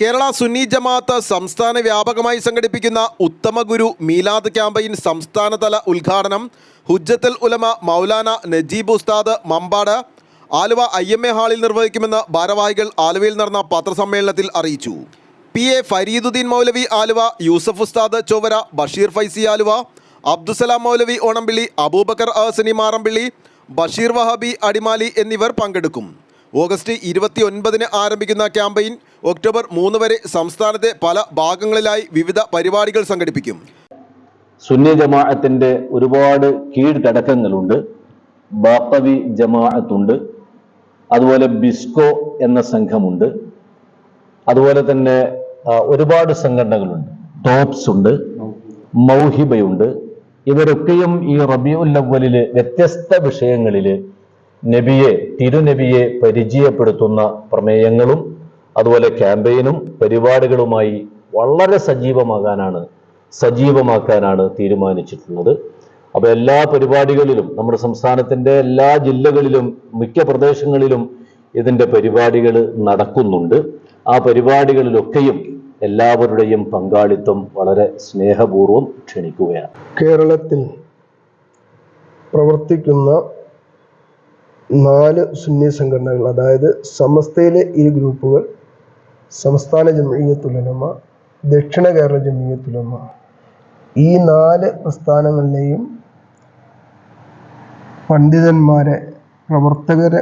കേരള സുന്നി ജമാഅത്ത് സംസ്ഥാന വ്യാപകമായി സംഘടിപ്പിക്കുന്ന ഉത്തമ ഗുരു മീലാദ് ക്യാമ്പയിൻ സംസ്ഥാനതല ഉദ്ഘാടനം ഹുജ്ജത്തുൽ ഉലമ Maulana Najeeb Usthad Mambad Aluva I M A ഹാളിൽ നിർവഹിക്കുമെന്ന് ഭാരവാഹികൾ ആലുവയിൽ നടന്ന പത്രസമ്മേളനത്തിൽ അറിയിച്ചു. പി. എ. ഫരീദുദ്ദീൻ മൗലവി ആലുവ യൂസഫ് ഉസ്താദ് ചൊവ്വര ബഷീർ ഫൈസി ആലുവ അബ്ദുസലാം മൗലവി ഓണംപിള്ളി അബൂബക്കർ അഹസനി മാറമ്പിള്ളി ബഷീർ വഹാബി അടിമാലി എന്നിവർ പങ്കെടുക്കും. ഓഗസ്റ്റ് ഇരുപത്തി ഒൻപതിന് ആരംഭിക്കുന്ന ക്യാമ്പയിൻ ഒക്ടോബർ മൂന്ന് വരെ സംസ്ഥാനത്തെ പല ഭാഗങ്ങളിലായി വിവിധ പരിപാടികൾ സംഘടിപ്പിക്കും. സുന്നി ജമാഅത്തിന്റെ ഒരുപാട് കീഴ്ഘടകങ്ങളുണ്ട് ബാപ്പവി ജമാഅത്തുണ്ട്. അതുപോലെ ബിസ്കോ എന്ന സംഘമുണ്ട്. അതുപോലെ തന്നെ ഒരുപാട് സംഘടനകളുണ്ട്. ടോപ്സ് ഉണ്ട് മൗഹിബയുണ്ട്. ഇവരൊക്കെയും ഈ റബിയുല്ലവലിൽ വ്യത്യസ്ത വിഷയങ്ങളിൽ നബിയെ തിരുനബിയെ പരിചയപ്പെടുത്തുന്ന പ്രമേയങ്ങളും അതുപോലെ ക്യാമ്പയിനും പരിപാടികളുമായി വളരെ സജീവമാകാനാണ് സജീവമാക്കാനാണ് തീരുമാനിച്ചിട്ടുള്ളത്. അപ്പോൾ എല്ലാ പരിപാടികളിലും നമ്മുടെ സംസ്ഥാനത്തിന്റെ എല്ലാ ജില്ലകളിലും മിക്ക പ്രദേശങ്ങളിലും ഇതിന്റെ പരിപാടികൾ നടക്കുന്നുണ്ട്. ആ പരിപാടികളിലൊക്കെയും എല്ലാവരുടെയും പങ്കാളിത്തം വളരെ സ്നേഹപൂർവം ക്ഷണിക്കുകയാണ്. കേരളത്തിൽ പ്രവർത്തിക്കുന്ന നാല് സുന്നി സംഘടനകൾ അതായത് സമസ്തയിലെ ഈ ഗ്രൂപ്പുകൾ സംസ്ഥാന ജമീയത്തുലമ ദക്ഷിണ കേരള ജമീയത്തുലമ ഈ നാല് പ്രസ്ഥാനങ്ങളിലെയും പണ്ഡിതന്മാരെ പ്രവർത്തകരെ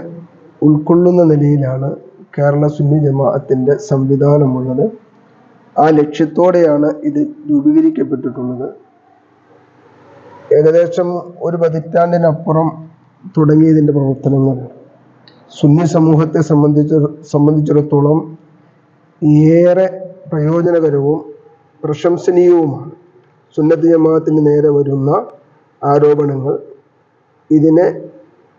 ഉൾക്കൊള്ളുന്ന നിലയിലാണ് കേരള സുന്നി ജമാഅത്തിന്റെ സംവിധാനമുള്ളത്. ആ ലക്ഷ്യത്തോടെയാണ് ഇത് രൂപീകരിക്കപ്പെട്ടിട്ടുള്ളത്. ഏകദേശം ഒരു പതിറ്റാണ്ടിനപ്പുറം തുടങ്ങിയതിന്റെ പ്രവർത്തനങ്ങൾ. സുന്നി സമൂഹത്തെ സംബന്ധിച്ച സംബന്ധിച്ചിടത്തോളം ഏറെ പ്രയോജനകരവും പ്രശംസനീയവുമാണ്. സുന്നത്ത് ജമാഅത്തിന് നേരെ വരുന്ന ആരോപണങ്ങൾ. ഇതിനെ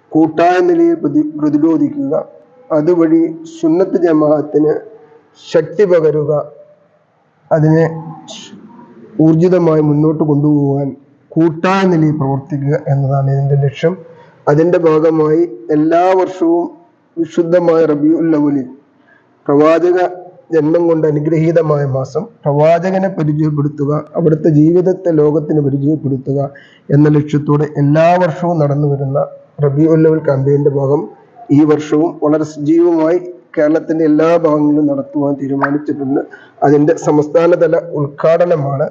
കൂട്ടായ നിലയിൽ പ്രതി പ്രതിരോധിക്കുക. അതുവഴി സുന്നത്ത് ജമാഅത്തിന് ശക്തി പകരുക. അതിനെ ഊർജിതമായി മുന്നോട്ട് കൊണ്ടുപോകാൻ കൂട്ടായ നിലയിൽ പ്രവർത്തിക്കുക എന്നതാണ് ഇതിന്റെ ലക്ഷ്യം. അതിന്റെ ഭാഗമായി എല്ലാ വർഷവും വിശുദ്ധമായ റബിയുൽ പ്രവാചക ജന്മം കൊണ്ട് അനുഗ്രഹീതമായ മാസം പ്രവാചകനെ പരിചയപ്പെടുത്തുക അവിടുത്തെ ജീവിതത്തെ ലോകത്തിന് പരിചയപ്പെടുത്തുക എന്ന ലക്ഷ്യത്തോടെ എല്ലാ വർഷവും നടന്നു വരുന്ന റബിയുൽ അവൽ ക്യാമ്പയിന്റെ ഭാഗം ഈ വർഷവും വളരെ സജീവമായി കേരളത്തിന്റെ എല്ലാ ഭാഗങ്ങളിലും നടത്തുവാൻ തീരുമാനിച്ചിട്ടുണ്ട്. അതിന്റെ സംസ്ഥാനതല ഉദ്ഘാടനമാണ്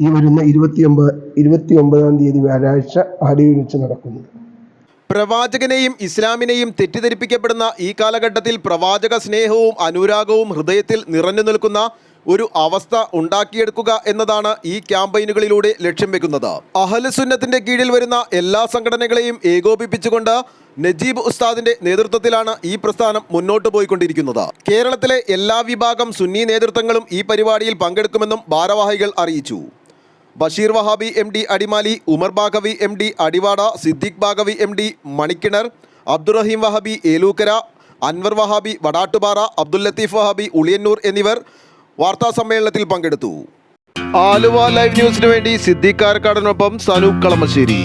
ഈ വരുന്ന ഇരുപത്തി ഒമ്പത് ഇരുപത്തി ഒമ്പതാം തീയതി വ്യാഴാഴ്ച ആലുവയിൽ വെച്ച് നടക്കുന്നത്. പ്രവാചകനെയും ഇസ്ലാമിനെയും തെറ്റിദ്ധരിപ്പിക്കപ്പെടുന്ന ഈ കാലഘട്ടത്തിൽ പ്രവാചക സ്നേഹവും അനുരാഗവും ഹൃദയത്തിൽ നിറഞ്ഞു നിൽക്കുന്ന ഒരു അവസ്ഥ ഉണ്ടാക്കിയെടുക്കുക എന്നതാണ് ഈ ക്യാമ്പയിനുകളിലൂടെ ലക്ഷ്യം വെക്കുന്നത്. അഹലുസുന്നത്തിന്റെ കീഴിൽ വരുന്ന എല്ലാ സംഘടനകളെയും ഏകോപിപ്പിച്ചുകൊണ്ട് നജീബ് ഉസ്താദിന്റെ നേതൃത്വത്തിലാണ് ഈ പ്രസ്ഥാനം മുന്നോട്ട് പോയിക്കൊണ്ടിരിക്കുന്നത്. കേരളത്തിലെ എല്ലാ വിഭാഗം സുന്നി നേതൃത്വങ്ങളും ഈ പരിപാടിയിൽ പങ്കെടുക്കുമെന്നും ഭാരവാഹികൾ അറിയിച്ചു. Basheer Wahabi M D Adimali Umar Baqavi M D Adivad Siddique Baqavi M D Manikkinar Abdurahim Wahabi Elookkara Anwar Wahabi Vadattupara Abdul Latheef Wahabi Uliyannur എന്നിവർ വാർത്താ സമ്മേളനത്തിൽ പങ്കെടുത്തു. ആലുവ ലൈവ് ന്യൂസിനു വേണ്ടി സിദ്ദിഖ് കാരക്കാടനൊപ്പം സനൂപ് കളമശ്ശേരി.